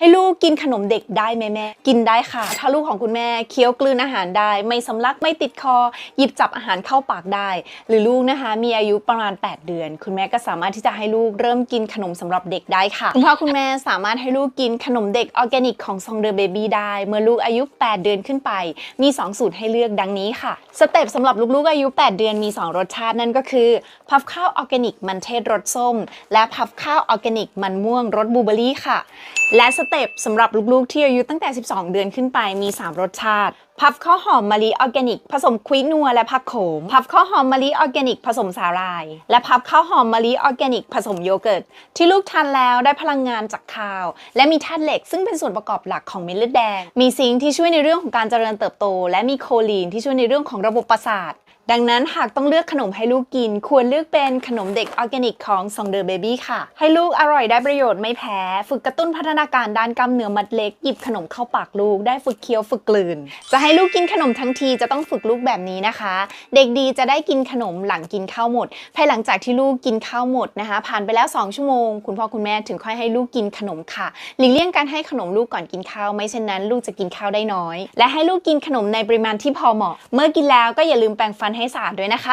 ให้ลูกกินขนมเด็กได้ไหมแม่ กินได้ค่ะ ถ้าลูกของคุณแม่เคี้ยวกลืนอาหารได้ ไม่สำลักไม่ติดคอ หยิบจับอาหารเข้าปากได้ หรือลูกนะคะ มีอายุประมาณ 8 เดือน คุณแม่ก็สามารถที่จะให้ลูกเริ่มกินขนมสำหรับเด็กได้ค่ะคุณพ่อคุณแม่สามารถให้ลูกกินขนมเด็กออร์แกนิกของซองเดอร์เบบี้ได้ เมื่อลูกอายุ 8 เดือนขึ้นไป มี 2 สูตรให้เลือกดังนี้ค่ะสเต็ปสำหรับลูกๆอายุ 8 เดือนมี 2 รสชาตินั่นก็คือพัฟข้าวออร์แกนิกมันเทศรสส้ม และพัฟข้าวออร์แกนิกมันม่วงรสบลูเบอร์รี่ค่ะ และสเต็ปสำหรับลูกๆที่อายุตั้งแต่ 12 เดือนขึ้นไปมี 3 รสชาติ พัฟข้าวหอมมะลิออร์แกนิก ผสมควินัวและผักโขม พัฟข้าวหอมมะลิออร์แกนิก ผสมสาหร่าย และพัฟข้าวหอมมะลิออร์แกนิก ผสมโยเกิร์ต ที่ลูกทานแล้วได้พลังงานจากข้าว และมีธาตุเหล็กซึ่งเป็นส่วนประกอบหลักของเม็ดเลือดแดง มีซิงค์ที่ช่วยในเรื่องของการเจริญเติบโต และมีโคลีนที่ช่วยในเรื่องของระบบประสาท ดังนั้นหากต้องเลือกขนมให้ลูกกิน ควรเลือกเป็นขนมเด็กออร์แกนิกของซองเดอเบบี้ค่ะ ให้ลูกอร่อยได้ประโยชน์ไม่แพ้ ฝึกกระตุ้นพัฒนาการด้านกล้ามเนื้อมัดเล็ก หยิบขนมเข้าปากลูก ได้ฝึกเคี้ยวฝึกกลืน จะให้ลูกกินขนมทั้งทีจะต้องฝึกลูกแบบนี้นะคะ เด็กดีจะได้กินขนมหลังกินข้าวหมด ภายหลังจากที่ลูกกินข้าวหมดนะคะ ผ่านไปแล้ว 2 ชั่วโมง คุณพ่อคุณแม่ถึงค่อยให้ลูกกินขนมค่ะ หลีกเลี่ยงการให้ขนมลูกก่อนกินข้าวไม่เช่นนั้น ลูกจะกินข้าวได้น้อย และให้ลูกกินขนมในปริมาณที่พอเหมาะ เมื่อกินแล้วก็อย่าลืมแปรงฟันให้สะอาดด้วยนะคะ